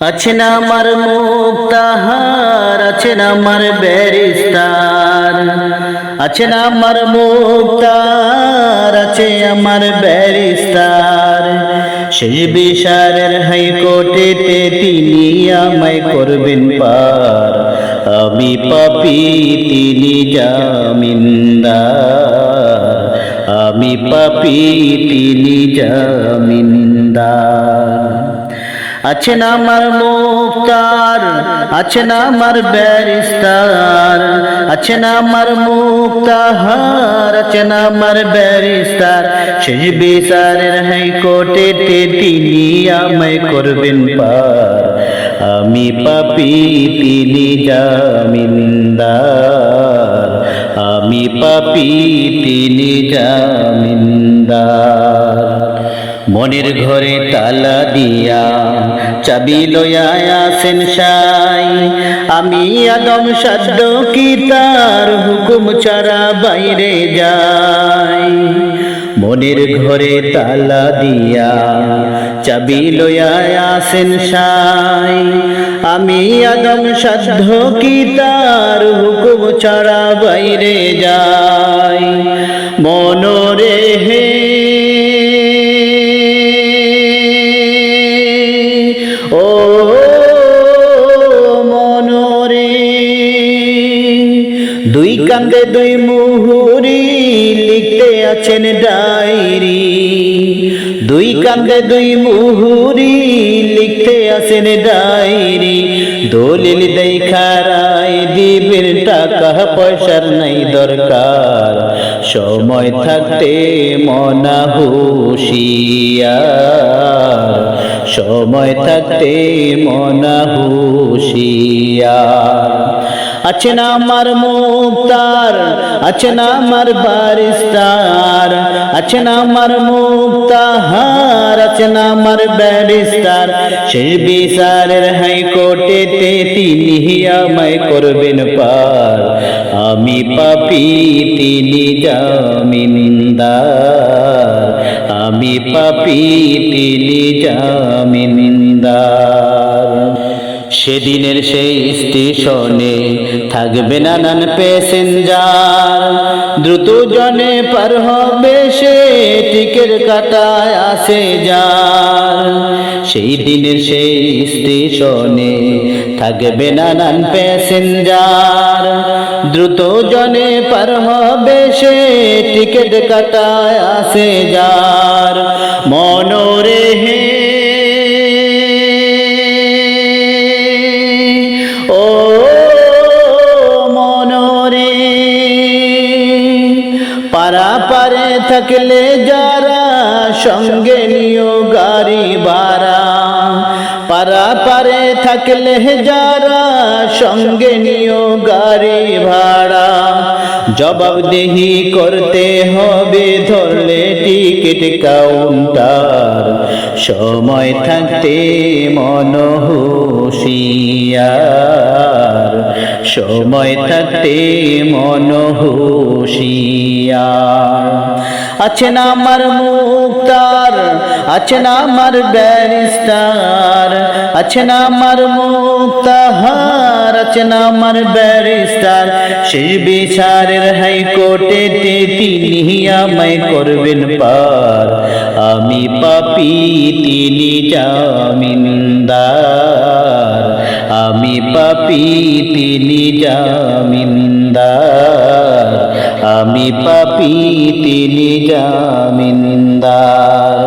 আছে না আমার মুক্তাহার আছে না আমার ব্যারিস্তার আছে না আমার মুক্তার, আছে আমার ব্যারিস্তার শেষ বিচারের হাইকোর্টেতে তিনি আমায় করবেন পার। আমি পাপি, তিনি জামিনদার। আমি পাপি, তিনি জামিনদার। আছে না আমার মুক্তার, আছে না আমার ব্যারিস্তার আছে না আমার মুক্তাহার না আমার ব্যারিস্তার শেষ বিচারের হাই হাইকোর্টেতে তিনি আমায় করবেন পার। আমি পাপি, তিনি জামিনদার। আমি পাপি, তিনি জামিনদার। মনের ঘরে তালা দিয়া চাবি লয়াসেন সাই। আমি আদম সাধ্য কি তার হুকুম ছাড়া বাইরে যাই। মনের ঘরে তালা দিয়া চাবি লয়াসেন সাই। আমি আদম সাধ্য কি তার হুকুম ছাড়া বাইরে যাই। দুই কান্দে দুই মুহুরি লিখতে আছেন ডায়েরি। দুই কান্দে দুই মুহুরি লিখতে আছেন ডায়েরি। দলিল দেখারাই দিবেন টাকা, পয়সার নাই দরকার। সময় থাকতে মনা হুশিয়ার সময় থাকতে মনা হুশিয়ার আছে না আমার মুক্তার আছে না আমার বারিস্তার আছে না আমার মুক্তাহার আছে না আমার ব্যারিস্তার শেষ বিচারের হাইকোর্টেতে তিনি আমায় করবেন পার। আমি পাপি, তিনি জামিনদার। আমি পাপি, তিনি জামিনদার। সেদিনের সেই স্টেশনে থাকবে নানান প্যাসেঞ্জার। দ্রুত জনে পার হবে সে, টিকের কাটায় আসে যার। সেই দিনের সেই স্টেশনে থাকবে নানান প্যাসেঞ্জার। দ্রুত জনে পার হবে সে, টিকেট কাটায় আসে যার। থাকলে যারা সঙ্গে নিও গাড়ি ভাড়া। পারা পারে থাকলে যারা সঙ্গে নিও গাড়ি ভাড়া। জবাবদেহি করতে হবে, ধরলে টিকিট কাউন্টার। সময় থাকতে মন হুশিয়ার। সময় থাকতে মন হুশিয়ার। আছে না আমার মুক্তার, আছে না আমার ব্যারিস্টার। আছে না আমার মুক্তাহার আছে না আমার ব্যারিস্টার। সেই বিচারের হাইকোর্টে তিনি আমায় করবেন পার। আমি পাপি, তিনি জামিনদার। আমি পাপি, তিনি জামিনদার। আমি পাপি, তিনি জামিনদার।